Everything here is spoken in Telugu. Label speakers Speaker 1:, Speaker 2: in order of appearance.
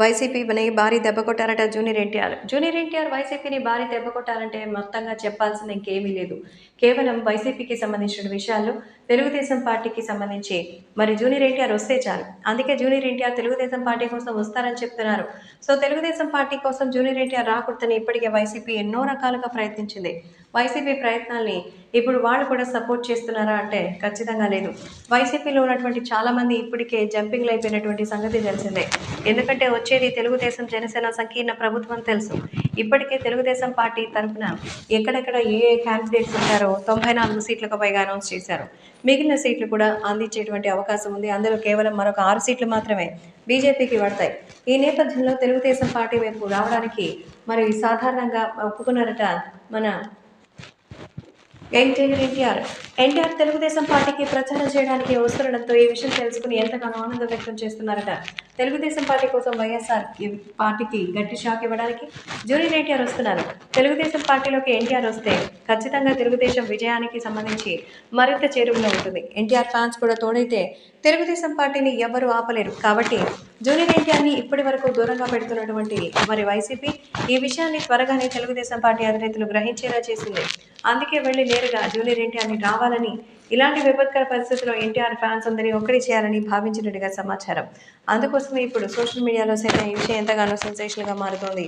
Speaker 1: వైసీపీని భారీ దెబ్బ కొట్టారట జూనియర్ ఎన్టీఆర్. జూనియర్ ఎన్టీఆర్ వైసీపీని భారీ దెబ్బ కొట్టారంటే మొత్తంగా చెప్పాల్సింది ఇంకేమీ లేదు. కేవలం వైసీపీకి సంబంధించిన విషయాల్లో తెలుగుదేశం పార్టీకి సంబంధించి మరి జూనియర్ ఎన్టీఆర్ వస్తే చాలు. అందుకే జూనియర్ ఎన్టీఆర్ తెలుగుదేశం పార్టీ కోసం వస్తారని చెప్తున్నారు. సో తెలుగుదేశం పార్టీ కోసం జూనియర్ ఎన్టీఆర్ రాకూడదని ఇప్పటికే వైసీపీ ఎన్నో రకాలుగా ప్రయత్నించింది. వైసీపీ ప్రయత్నాల్ని ఇప్పుడు వాళ్ళు కూడా సపోర్ట్ చేస్తున్నారా అంటే ఖచ్చితంగా లేదు. వైసీపీలో ఉన్నటువంటి చాలామంది ఇప్పటికే జంపింగ్లు అయిపోయినటువంటి సంగతి తెలిసిందే. ఎందుకంటే వచ్చేది తెలుగుదేశం జనసేన సంకీర్ణ ప్రభుత్వం తెలుసు. ఇప్పటికే తెలుగుదేశం పార్టీ తరఫున ఎక్కడెక్కడ ఏ ఏ క్యాండిడేట్స్ ఉంటారో తొంభై నాలుగు సీట్లకు పైగా అనౌన్స్ చేశారు. మిగిలిన సీట్లు కూడా అందించేటువంటి అవకాశం ఉంది. అందులో కేవలం మరొక ఆరు సీట్లు మాత్రమే బీజేపీకి పడతాయి. ఈ నేపథ్యంలో తెలుగుదేశం పార్టీ వైపు రావడానికి మరి సాధారణంగా ఒప్పుకున్నారట మన ఎన్టీఆర్ ఎన్టీఆర్. ఎన్టీఆర్ తెలుగుదేశం పార్టీకి ప్రచారం చేయడానికి వస్తుండడంతో ఈ విషయం తెలుసుకుని ఎంతగానో ఆనందం వ్యక్తం చేస్తున్నారట. తెలుగుదేశం పార్టీ కోసం వైఎస్ఆర్ పార్టీకి గట్టి షాక్ ఇవ్వడానికి జూనియర్ ఎన్టీఆర్ వస్తున్నారు. తెలుగుదేశం పార్టీలోకి ఎన్టీఆర్ వస్తే ఖచ్చితంగా తెలుగుదేశం విజయానికి సంబంధించి మరింత చేరువలో ఉంటుంది. ఎన్టీఆర్ ఫ్యాన్స్ కూడా తోడైతే తెలుగుదేశం పార్టీని ఎవరూ ఆపలేరు. కాబట్టి జూనియర్ ఎన్టీఆర్ని ఇప్పటి వరకు దూరంగా పెడుతున్నటువంటి మరి వైసీపీ ఈ విషయాన్ని త్వరగానే తెలుగుదేశం పార్టీ అధినేతలు గ్రహించేలా చేసింది. అందుకే వెళ్ళి నేరుగా జూనియర్ ఎన్టీఆర్ని రావాలని ఇలాంటి విపత్కర పరిస్థితుల్లో ఎన్టీఆర్ ఫ్యాన్స్ అందరినీ ఒక్కడి చేయాలని భావించినట్టుగా సమాచారం. అందుకోసమే ఇప్పుడు సోషల్ మీడియాలో సైతం ఈ విషయం ఎంతగానో సెన్సేషన్గా మారుతోంది.